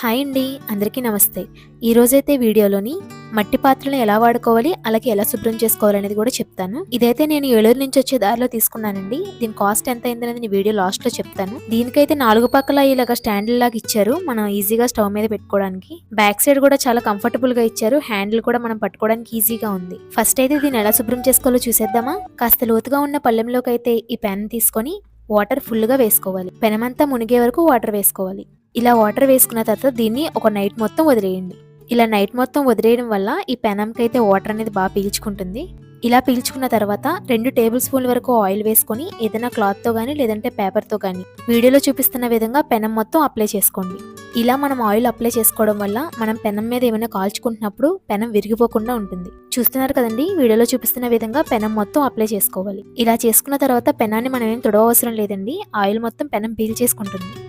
Hi అండి అందరికీ నమస్తే. ఈ రోజైతే వీడియోలోని మట్టి పాత్రలను ఎలా వాడుకోవాలి అలాగే ఎలా శుభ్రం చేసుకోవాలి అనేది కూడా చెప్తాను. ఇదైతే నేను ఏలూరు నుంచి వచ్చే దారిలో తీసుకున్నానండి. దీని కాస్ట్ ఎంత అయింది అనేది వీడియో లాస్ట్లో చెప్తాను. దీనికైతే నాలుగు పక్కల ఇలాగ స్టాండ్ లాగా ఇచ్చారు మనం ఈజీగా స్టవ్ మీద పెట్టుకోవడానికి. బ్యాక్ సైడ్ కూడా చాలా కంఫర్టబుల్గా ఇచ్చారు హ్యాండిల్ కూడా మనం పట్టుకోవడానికి ఈజీగా ఉంది. ఫస్ట్ అయితే దీన్ని ఎలా శుభ్రం చేసుకోవాలో చూసేద్దామా? కాస్త లోతుగా ఉన్న పళ్ళెంలోకి అయితే ఈ పెన్ తీసుకొని వాటర్ ఫుల్గా వేసుకోవాలి. పెనమంతా మునిగే వరకు వాటర్ వేసుకోవాలి. ఇలా వాటర్ వేసుకున్న తర్వాత దీన్ని ఒక నైట్ మొత్తం వదిలేయండి. ఇలా నైట్ మొత్తం వదిలేయడం వల్ల ఈ పెనంకి అయితే వాటర్ అనేది బాగా పీల్చుకుంటుంది. ఇలా పీల్చుకున్న తర్వాత రెండు టేబుల్ స్పూన్ల వరకు ఆయిల్ వేసుకొని ఏదైనా క్లాత్తో కానీ లేదంటే పేపర్తో కానీ వీడియోలో చూపిస్తున్న విధంగా పెనం మొత్తం అప్లై చేసుకోండి. ఇలా మనం ఆయిల్ అప్లై చేసుకోవడం వల్ల మనం పెనం మీద ఏమైనా కాల్చుకుంటున్నప్పుడు పెనం విరిగిపోకుండా ఉంటుంది. చూస్తున్నారు కదండి? వీడియోలో చూపిస్తున్న విధంగా పెనం మొత్తం అప్లై చేసుకోవాలి. ఇలా చేసుకున్న తర్వాత పెనాన్ని మనం ఏం తొడవసరం లేదండి. ఆయిల్ మొత్తం పెనం పీల్ చేసుకుంటుంది.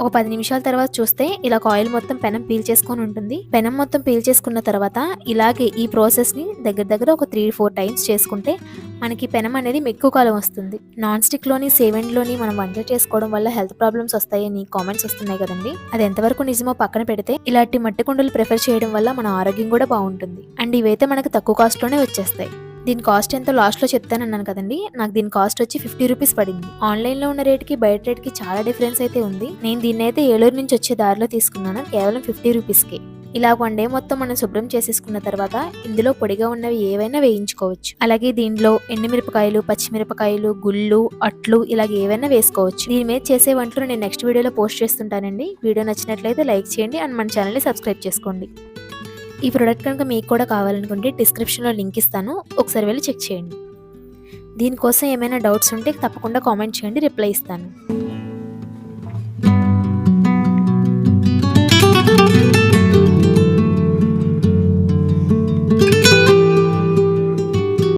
ఒక పది నిమిషాల తర్వాత చూస్తే ఇలా ఆయిల్ మొత్తం పెనం పీల్ చేసుకొని ఉంటుంది. పెనం మొత్తం పీల్ చేసుకున్న తర్వాత ఇలాగే ఈ ప్రాసెస్ని దగ్గర దగ్గర ఒక త్రీ ఫోర్ టైమ్స్ చేసుకుంటే మనకి పెనం అనేది ఎక్కువ కాలం వస్తుంది. నాన్ స్టిక్లోని సేవెండ్లోని మనం వంట చేసుకోవడం వల్ల హెల్త్ ప్రాబ్లమ్స్ వస్తాయని కామెంట్స్ వస్తున్నాయి కదండి. అది ఎంతవరకు నిజమో పక్కన పెడితే ఇలాంటి మట్టి కుండలు ప్రిఫర్ చేయడం వల్ల మన ఆరోగ్యం కూడా బాగుంటుంది. అండ్ ఇవైతే మనకి తక్కువ కాస్ట్లోనే వచ్చేస్తాయి. దీని కాస్ట్ ఎంతో లాస్ట్లో చెప్తాను చెప్తానన్నాను కదండి. నాకు దీని కాస్ట్ వచ్చి ఫిఫ్టీ రూపీస్ పడింది. ఆన్లైన్లో ఉన్న రేట్కి బయట రేట్కి చాలా డిఫరెన్స్ అయితే ఉంది. నేను దీన్ని అయితే ఏలూరు నుంచి వచ్చే దారిలో తీసుకున్నాను. కేవలం ఫిఫ్టీ రూపీస్కి. ఇలా వన్ డే మొత్తం మనం శుభ్రం చేసేసుకున్న తర్వాత ఇందులో పొడిగా ఉన్నవి ఏవైనా వేయించుకోవచ్చు. అలాగే దీనిలో ఎండుమిరపకాయలు పచ్చిమిరపకాయలు గుళ్ళు అట్లు ఇలాగ ఏవైనా వేసుకోవచ్చు. దీని మీద చేసే వంటలు నేను నెక్స్ట్ వీడియోలో పోస్ట్ చేస్తుంటానండి. వీడియో నచ్చినట్లయితే లైక్ చేయండి అండ్ మన ఛానల్ని సబ్స్క్రైబ్ చేసుకోండి. ఈ ప్రోడక్ట్ కనుక మీకు కూడా కావాలనుకుంటే డిస్క్రిప్షన్లో లింక్ ఇస్తాను. ఒకసారి వెళ్ళి చెక్ చేయండి. దీనికోసం ఏమైనా డౌట్స్ ఉంటే తప్పకుండా కామెంట్ చేయండి రిప్లై ఇస్తాను.